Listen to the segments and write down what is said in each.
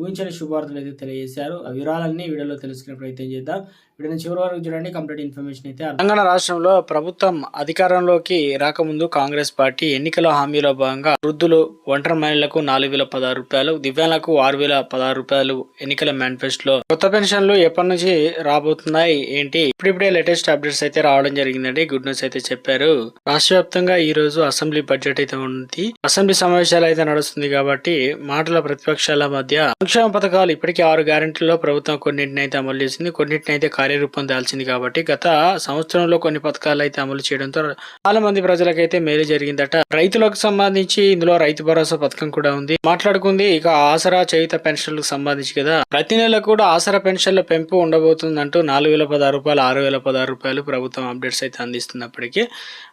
ఊహించని శుభార్తలు అయితే తెలియజేశారు. ఆ వివరాలన్నీ వీడియోలో తెలుసుకునే ప్రయత్నం చేద్దాం. వీడియోని చివరి వరకు చూడండి. కంప్లీట్ ఇన్ఫర్మేషన్ అయితే తెలంగాణ రాష్ట్రంలో ప్రభుత్వం అధికారంలోకి రాకముందు కాంగ్రెస్ పార్టీ ఎన్నికల హామీలో భాగంగా వృద్ధులు ఒంటరి మహిళలకు నాలుగు వేల పదహారు రూపాయలు దివ్యాంగులకు ఆరు వేల పదహారు రూపాయలు ఎన్నికల మేనిఫెస్టోలో కొత్త పెన్షన్లు ఎప్పటి నుంచి రాబోతున్నాయి ఏంటి? ఇప్పుడిప్పుడే లేటెస్ట్ అప్డేట్స్ అయితే రావడం జరిగిందండి. గుడ్ న్యూస్ అయితే చెప్పారు. రాష్ట్ర వ్యాప్తంగా ఈ రోజు అసెంబ్లీ బడ్జెట్ అయితే ఉంది. అసెంబ్లీ సమావేశాలు అయితే నడుస్తుంది కాబట్టి మాటల ప్రతిపక్షాల మధ్య సంక్షేమ పథకాలు ఇప్పటికే ఆరు గ్యారెంటీల్లో ప్రభుత్వం కొన్నింటిని అయితే అమలు చేసింది. కొన్నింటిని అయితే కార్యరూపం దాల్చింది కాబట్టి గత సంవత్సరంలో కొన్ని పథకాలు అయితే అమలు చేయడంతో చాలా మంది ప్రజలకైతే మేలు జరిగిందట. రైతులకు సంబంధించి ఇందులో రైతు భరోసా పథకం కూడా ఉంది. మాట్లాడుకుంది ఇక ఆసరా చేయుత పెన్షన్లకు సంబంధించి కదా. ప్రతి నెల కూడా ఆసరా పెన్షన్ల పెంపు ఉండబోతుందంటూ నాలుగు వేల పదహారు రూపాయలు ఆరు వేల పదహారు రూపాయలు ప్రభుత్వం అప్డేట్స్ అయితే అందిస్తున్నప్పటికీ.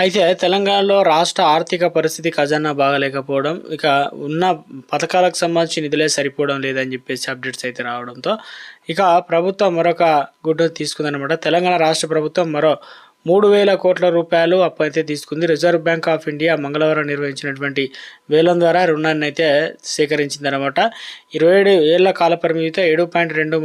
అయితే తెలంగాణలో రాష్ట్ర ఆర్థిక పరిస్థితి ఖజానా బాగలేకపోవడం ఇక ఉన్న పథకాలకు సంబంధించి నిధులే సరిపోవడం లేదు లేదని చెప్పేసి అప్డేట్స్ అయితే రావడంతో ఇక ప్రభుత్వం మరొక గుడ్డు తీసుకుందనమాట తెలంగాణ రాష్ట్ర ప్రభుత్వం మరో మూడు వేల కోట్ల రూపాయలు అప్పు అయితే తీసుకుంది. రిజర్వ్ బ్యాంక్ ఆఫ్ ఇండియా మంగళవారం నిర్వహించినటువంటి వేలం ద్వారా రుణాన్ని అయితే సేకరించిందనమాట ఇరవై ఏడు ఏళ్ళ కాల పరిమితితో ఏడు పాయింట్ రెండు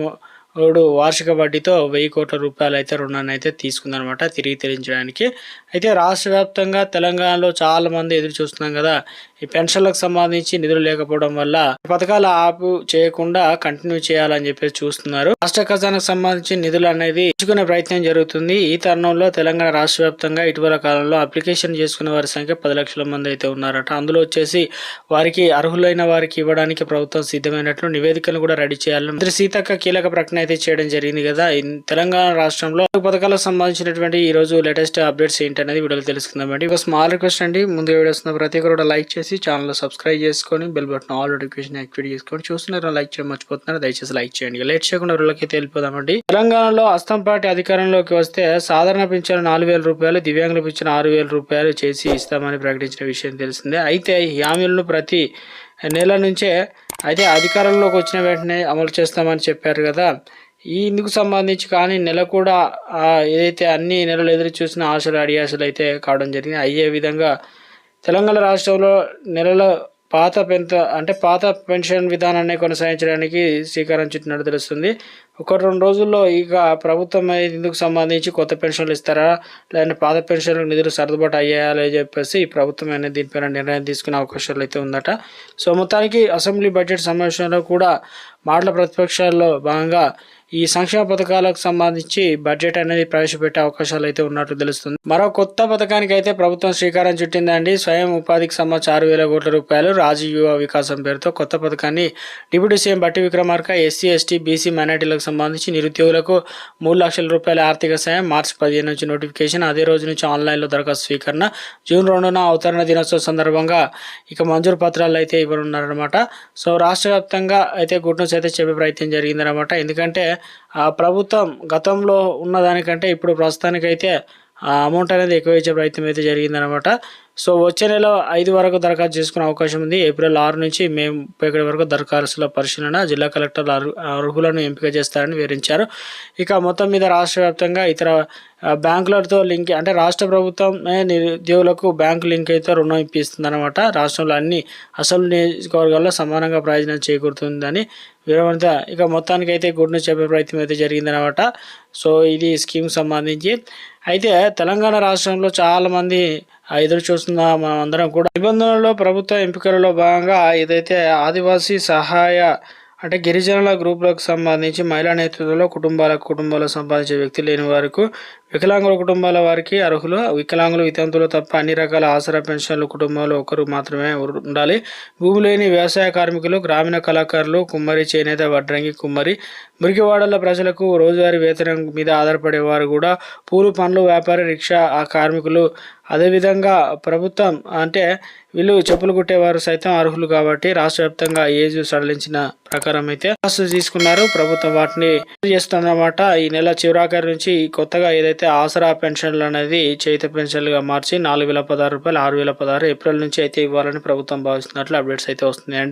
మూడు వార్షిక వడ్డీతో వెయ్యి కోట్ల రూపాయలు అయితే రుణాన్ని అయితే తీసుకుందనమాట తిరిగి తెరించడానికి అయితే రాష్ట్ర వ్యాప్తంగా తెలంగాణలో చాలా మంది ఎదురు చూస్తున్నాం కదా. ఈ పెన్షన్లకు సంబంధించి నిధులు లేకపోవడం వల్ల పథకాలు ఆపు చేయకుండా కంటిన్యూ చేయాలని చెప్పేసి చూస్తున్నారు. రాష్ట్ర ఖజానాకు సంబంధించి నిధులు అనేది ఇచ్చుకునే ప్రయత్నం జరుగుతుంది. ఈ తరుణంలో తెలంగాణ రాష్ట్ర వ్యాప్తంగా ఇటీవల కాలంలో అప్లికేషన్ చేసుకున్న వారి సంఖ్య పది లక్షల మంది అయితే ఉన్నారట. అందులో వచ్చేసి వారికి అర్హులైన వారికి ఇవ్వడానికి ప్రభుత్వం సిద్ధమైనట్లు నివేదికను కూడా రెడీ చేయాలని మంత్రి సీతక్క కీలక ప్రకటన అయితే చేయడం జరిగింది కదా. తెలంగాణ రాష్ట్రంలో పథకాలకు సంబంధించినటువంటి ఈ రోజు లేటెస్ట్ అప్డేట్స్ ఏంటనేది వీడియోలో తెలుసుకుందామండి. ఒక స్మాల్ రిక్వెస్ట్ అండి. ముందు వీడియోస్ ప్రతి ఒక్కరు కూడా లైక్ చేసి ఛానల్ సబ్స్క్రైబ్ చేసుకొని bell button all notification activate చేసుకొని చూస్తున్నారు లైక్ చేయడం మర్చిపోతున్నారు దయచేసి లైక్ చేయండి. లేట్ చేయకుండా రులకైతే వెళ్ళిపోదామండి. తెలంగాణలో అస్తం పార్టీ అధికారంలోకి వస్తే సాధారణ పింఛను నాలుగు వేల రూపాయలు దివ్యాంగుల పింఛను ఆరు రూపాయలు చేసి ఇస్తామని ప్రకటించిన విషయం తెలిసిందే. అయితే ఈ హామీలను ప్రతి నెల నుంచే అయితే అధికారంలోకి వచ్చిన వెంటనే అమలు చేస్తామని చెప్పారు కదా. ఈ ఇందుకు సంబంధించి కానీ నెల కూడా ఏదైతే అన్ని నెలలు ఎదురు చూసిన ఆశలు అడియాశలు అయితే కావడం జరిగింది. అయ్యే విధంగా తెలంగాణ రాష్ట్రంలో నెలల పాత పెంత అంటే పాత పెన్షన్ విధానాన్ని కొనసాగించడానికి శ్రీకారం చుట్టినట్టు తెలుస్తుంది. ఒక రెండు రోజుల్లో ఇక ప్రభుత్వం అనేది ఇందుకు సంబంధించి కొత్త పెన్షన్లు ఇస్తారా? లేదంటే పాత పెన్షన్లకు నిధులు సర్దుబాటు అయ్యాయా చెప్పేసి ఈ ప్రభుత్వం అనేది దీనిపైన నిర్ణయం తీసుకునే అవకాశాలు అయితే ఉందట. సో మొత్తానికి అసెంబ్లీ బడ్జెట్ సమావేశంలో కూడా మాటల ప్రతిపక్షాల్లో భాగంగా ఈ సంక్షేమ పథకాలకు సంబంధించి బడ్జెట్ అనేది ప్రవేశపెట్టే అవకాశాలు అయితే ఉన్నట్టు తెలుస్తుంది. మరో కొత్త పథకానికి అయితే ప్రభుత్వం శ్రీకారం చుట్టిందండి. స్వయం ఉపాధికి సంబంధించి ఆరు వేల కోట్ల రూపాయలు రాజీవ్ యువ వికాసం పేరుతో కొత్త పథకాన్ని డిప్యూటీ సీఎం బట్టి విక్రమార్క ఎస్సీ ఎస్టీ బీసీ మైనార్టీలకు సంబంధించి నిరుద్యోగులకు మూడు లక్షల రూపాయల ఆర్థిక సాయం మార్చి పదిహేను నుంచి నోటిఫికేషన్. అదే రోజు నుంచి ఆన్లైన్లో దరఖాస్తు స్వీకరణ. జూన్ రెండున అవతరణ దినోత్సవం సందర్భంగా ఇక మంజూరు పత్రాలు అయితే ఇవ్వనున్నారనమాట సో రాష్ట్ర వ్యాప్తంగా అయితే గుడ్ న్యూస్ అయితే చెప్పే ప్రయత్నం జరిగిందనమాట ఎందుకంటే ఆ ప్రభుత్వం గతంలో ఉన్నదానికంటే ఇప్పుడు ప్రస్తుతానికైతే అమౌంట్ అనేది ఎక్కువ ఇచ్చే ప్రయత్నం అయితే జరిగిందనమాట. సో వచ్చే నెల ఐదు వరకు దరఖాస్తు చేసుకునే అవకాశం ఉంది. ఏప్రిల్ ఆరు నుంచి మే ముప్పై వరకు దరఖాస్తుల పరిశీలన జిల్లా కలెక్టర్ అర్హు- అర్హులను ఎంపిక చేస్తారని వివరించారు. ఇక మొత్తం మీద రాష్ట్ర వ్యాప్తంగా ఇతర బ్యాంకులతో లింక్ అంటే రాష్ట్ర ప్రభుత్వం నిరుద్యోగులకు బ్యాంకు లింక్ అయితే రుణం ఇప్పిస్తుంది అనమాట రాష్ట్రంలో అన్ని అసలు నియోజకవర్గాల్లో సమానంగా ప్రయోజనం చేకూరుతుందని వివరమంతా ఇక మొత్తానికి అయితే గుడ్ న్యూస్ చెప్పే ప్రయత్నం అయితే జరిగిందనమాట సో ఇది స్కీమ్ సంబంధించి. అయితే తెలంగాణ రాష్ట్రంలో చాలామంది ఎదురు చూస్తున్న మనం అందరం కూడా నిబంధనల్లో ప్రభుత్వ ఎంపికలలో భాగంగా ఏదైతే ఆదివాసీ సహాయ అంటే గిరిజనుల గ్రూపులకు సంబంధించి మహిళా నేతృత్వంలో కుటుంబాల కుటుంబాలకు సంబంధించిన వ్యక్తి లేని వారికి వికలాంగుల కుటుంబాల వారికి అర్హులు. వికలాంగులు వితంతులు తప్ప అన్ని రకాల ఆసరా పెన్షన్లు కుటుంబంలో ఒకరు మాత్రమే ఉండాలి. భూమి లేని వ్యవసాయ కార్మికులు గ్రామీణ కళాకారులు కుమ్మరి చేనేత వడ్రంగి కుమ్మరి మురికివాడల ప్రజలకు రోజువారీ వేతనం మీద ఆధారపడేవారు కూడా. పూలు పండ్లు వ్యాపారి రిక్షా ఆ కార్మికులు. అదేవిధంగా ప్రభుత్వం అంటే వీళ్ళు చెప్పులు కుట్టేవారు సైతం అర్హులు కాబట్టి రాష్ట్ర వ్యాప్తంగా ఏజ్ సడలించిన ప్రకారం అయితే తీసుకున్నారు. ప్రభుత్వం వాటిని చేస్తుందన్నమాట. ఈ నెల చివరాఖరి నుంచి కొత్తగా ఏదైతే ఆసరా పెన్షన్లు అనేది చేత పెన్షన్లుగా మార్చి నాలుగు వేల పదహారు రూపాయలు ఆరు వేల పదహారు ఏప్రిల్ నుంచి అయితే ఇవ్వాలని ప్రభుత్వం భావిస్తున్నట్లు అప్డేట్స్ అయితే వస్తున్నాయండి.